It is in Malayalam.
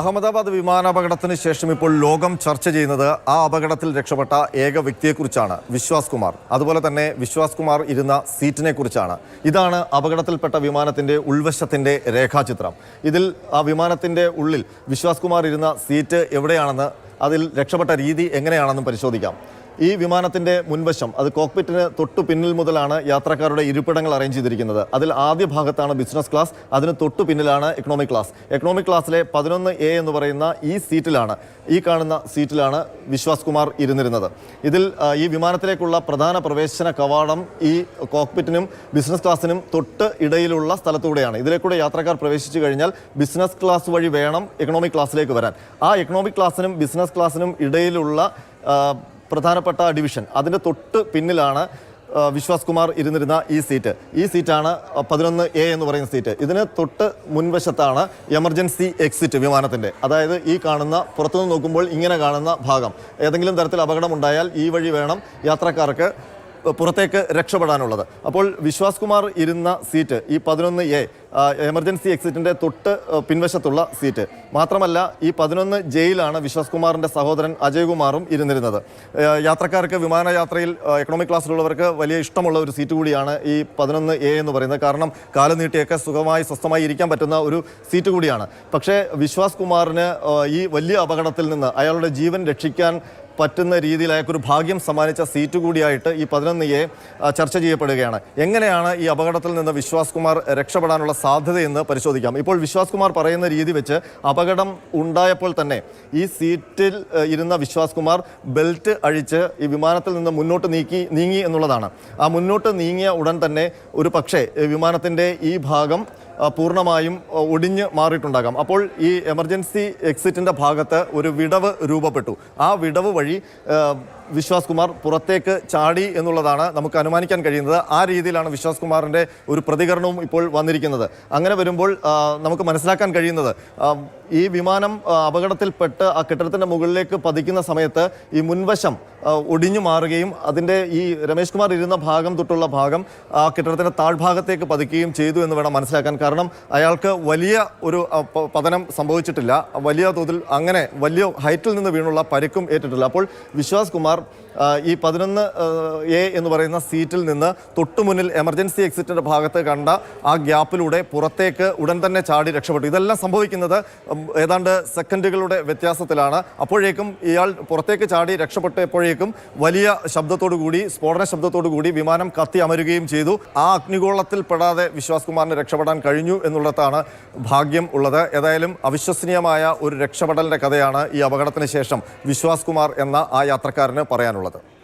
അഹമ്മദാബാദ് വിമാനാപകടത്തിന് ശേഷം ഇപ്പോൾ ലോകം ചർച്ച ചെയ്യുന്നത് ആ അപകടത്തിൽ രക്ഷപ്പെട്ട ഏക വ്യക്തിയെക്കുറിച്ചാണ് വിശ്വാസ് കുമാർ. അതുപോലെ തന്നെ വിശ്വാസ് കുമാർ ഇരുന്ന സീറ്റിനെ കുറിച്ചാണ് ഇതാണ് അപകടത്തിൽപ്പെട്ട വിമാനത്തിന്റെ ഉൾവശത്തിന്റെ രേഖാചിത്രം. ഇതിൽ ആ വിമാനത്തിന്റെ ഉള്ളിൽ വിശ്വാസ് കുമാർ ഇരുന്ന സീറ്റ് എവിടെയാണെന്ന് അതിൽ രക്ഷപ്പെട്ട രീതി എങ്ങനെയാണെന്നും പരിശോധിക്കാം. ഈ വിമാനത്തിന്റെ മുൻവശം അത് കോക്പിറ്റിന് തൊട്ടു പിന്നിൽ മുതലാണ് യാത്രക്കാരുടെ ഇരിപ്പിടങ്ങൾ അറേഞ്ച് ചെയ്തിരിക്കുന്നത്. അതിൽ ആദ്യ ഭാഗത്താണ് ബിസിനസ് ക്ലാസ് അതിന് തൊട്ടു പിന്നിലാണ് എക്കണോമിക് ക്ലാസ് എക്കണോമിക് ക്ലാസ്സിലെ പതിനൊന്ന് എ എന്ന് പറയുന്ന ഈ സീറ്റിലാണ് ഈ കാണുന്ന സീറ്റിലാണ് വിശ്വാസ് കുമാർ ഇരുന്നിരുന്നത്. ഇതിൽ ഈ വിമാനത്തിലേക്കുള്ള പ്രധാന പ്രവേശന കവാടം ഈ കോക്പിറ്റിനും ബിസിനസ് ക്ലാസ്സിനും തൊട്ട് ഇടയിലുള്ള സ്ഥലത്തൂടെയാണ്. ഇതിലേക്കൂടെ യാത്രക്കാർ പ്രവേശിച്ചു കഴിഞ്ഞാൽ ബിസിനസ് ക്ലാസ് വഴി വേണം എക്കണോമിക് ക്ലാസ്സിലേക്ക് വരാൻ. ആ എക്കണോമിക് ക്ലാസ്സിനും ബിസിനസ് ക്ലാസ്സിനും ഇടയിലുള്ള പ്രധാനപ്പെട്ട ഡിവിഷൻ. അതിന്റെ തൊട്ട് പിന്നിലാണ് വിശ്വാസ് കുമാർ ഇരുന്നിരുന്ന ഈ സീറ്റ്. ഈ സീറ്റാണ് പതിനൊന്ന് എ എന്ന് പറയുന്ന സീറ്റ്. ഇതിന് തൊട്ട് മുൻവശത്താണ് എമർജൻസി എക്സിറ്റ് വിമാനത്തിന്റെ അതായത് ഈ കാണുന്ന പുറത്തുനിന്ന് നോക്കുമ്പോൾ ഇങ്ങനെ കാണുന്ന ഭാഗം. ഏതെങ്കിലും തരത്തിൽ അപകടം ഉണ്ടായാൽ ഈ വഴി വേണം യാത്രക്കാർക്ക് പുറത്തേക്ക് രക്ഷപ്പെടാനുള്ളത്. അപ്പോൾ വിശ്വാസ് കുമാർ ഇരുന്ന സീറ്റ് ഈ പതിനൊന്ന് എ എമർജൻസി എക്സിറ്റിന്റെ തൊട്ട് പിൻവശത്തുള്ള സീറ്റ്. മാത്രമല്ല ഈ പതിനൊന്ന് ജയിലാണ് വിശ്വാസ് കുമാറിന്റെ സഹോദരൻ അജയ്കുമാറും ഇരുന്നിരുന്നത്. യാത്രക്കാർക്ക് വിമാനയാത്രയിൽ എക്കണോമിക് ക്ലാസ്സിലുള്ളവർക്ക് വലിയ ഇഷ്ടമുള്ള ഒരു സീറ്റ് കൂടിയാണ് ഈ പതിനൊന്ന് എ എന്ന് പറയുന്നത്. കാരണം കാലം നീട്ടിയൊക്കെ സുഖമായി സ്വസ്ഥമായി ഇരിക്കാൻ പറ്റുന്ന ഒരു സീറ്റ് കൂടിയാണ്. പക്ഷേ വിശ്വാസ് കുമാറിന് ഈ വലിയ അപകടത്തിൽ നിന്ന് അയാളുടെ ജീവൻ രക്ഷിക്കാൻ പറ്റുന്ന രീതിയിൽ അയാൾക്കൊരു ഭാഗ്യം സമ്മാനിച്ച സീറ്റ് കൂടിയായിട്ട് ഈ പതിനൊന്ന് എ ചർച്ച ചെയ്യപ്പെടുകയാണ്. എങ്ങനെയാണ് ഈ അപകടത്തിൽ നിന്ന് വിശ്വാസ് കുമാർ രക്ഷപ്പെടാനുള്ള സാധ്യതയെന്ന് പരിശോധിക്കാം. ഇപ്പോൾ വിശ്വാസ് കുമാർ പറയുന്ന രീതി വെച്ച് അപകടം ഉണ്ടായപ്പോൾ തന്നെ ഈ സീറ്റിൽ ഇരുന്ന വിശ്വാസ് കുമാർ ബെൽറ്റ് അഴിച്ച് ഈ വിമാനത്തിൽ നിന്ന് മുന്നോട്ട് നീക്കി നീങ്ങി എന്നുള്ളതാണ്. ആ മുന്നോട്ട് നീങ്ങിയ ഉടൻ തന്നെ ഒരു പക്ഷേ വിമാനത്തിന്റെ ഈ ഭാഗം പൂർണമായും ഒടിഞ്ഞ് മാറിയിട്ടുണ്ടാകാം. അപ്പോൾ ഈ എമർജൻസി എക്സിറ്റിന്റെ ഭാഗത്ത് ഒരു വിടവ് രൂപപ്പെട്ടു. ആ വിടവ് വഴി വിശ്വാസ് കുമാർ പുറത്തേക്ക് ചാടി എന്നുള്ളതാണ് നമുക്ക് അനുമാനിക്കാൻ കഴിയുന്നത്. ആ രീതിയിലാണ് വിശ്വാസ് കുമാറിന്റെ ഒരു പ്രതികരണവും ഇപ്പോൾ വന്നിരിക്കുന്നത്. അങ്ങനെ വരുമ്പോൾ നമുക്ക് മനസ്സിലാക്കാൻ കഴിയുന്നത് ഈ വിമാനം അപകടത്തിൽപ്പെട്ട് ആ കെട്ടിടത്തിന്റെ മുകളിലേക്ക് പതിക്കുന്ന സമയത്ത് ഈ മുൻവശം ഒടിഞ്ഞു മാറുകയും അതിന്റെ ഈ രമേശ് കുമാർ ഇരുന്ന ഭാഗം തൊട്ടുള്ള ഭാഗം ആ കെട്ടിടത്തിന്റെ താഴ്ഭാഗത്തേക്ക് പതിക്കുകയും ചെയ്തു എന്ന് വേണം മനസ്സിലാക്കാൻ. കാരണം അയാൾക്ക് വലിയ ഒരു പതനം സംഭവിച്ചിട്ടില്ല. വലിയ തോതിൽ അങ്ങനെ വലിയ ഹൈറ്റിൽ നിന്ന് വീണുള്ള പരിക്കും ഏറ്റിട്ടില്ല. അപ്പോൾ വിശ്വാസ് കുമാർ ഈ പതിനൊന്ന് എ എന്ന് പറയുന്ന സീറ്റിൽ നിന്ന് തൊട്ടുമുന്നിൽ എമർജൻസി എക്സിറ്റിന്റെ ഭാഗത്ത് കണ്ട ആ ഗ്യാപ്പിലൂടെ പുറത്തേക്ക് ഉടൻ തന്നെ ചാടി രക്ഷപ്പെട്ടു. ഇതെല്ലാം സംഭവിക്കുന്നത് ഏതാണ്ട് സെക്കൻഡുകളുടെ വ്യത്യാസത്തിലാണ്. അപ്പോഴേക്കും ഇയാൾ പുറത്തേക്ക് ചാടി രക്ഷപ്പെട്ടപ്പോഴേക്കും വലിയ ശബ്ദത്തോടു കൂടി സ്ഫോടന ശബ്ദത്തോടു കൂടി വിമാനം കത്തി അമരുകയും ചെയ്തു. ആ അഗ്നിഗോളത്തിൽ പെടാതെ വിശ്വാസ് കുമാറിന് രക്ഷപ്പെടാൻ കഴിഞ്ഞു എന്നുള്ളതാണ് ഭാഗ്യം ഉള്ളത്. ഏതായാലും അവിശ്വസനീയമായ ഒരു രക്ഷപ്പെടലിന്റെ കഥയാണ് ഈ അപകടത്തിന് ശേഷം വിശ്വാസ് കുമാർ എന്ന ആ യാത്രക്കാരന് പറയാനുള്ളത്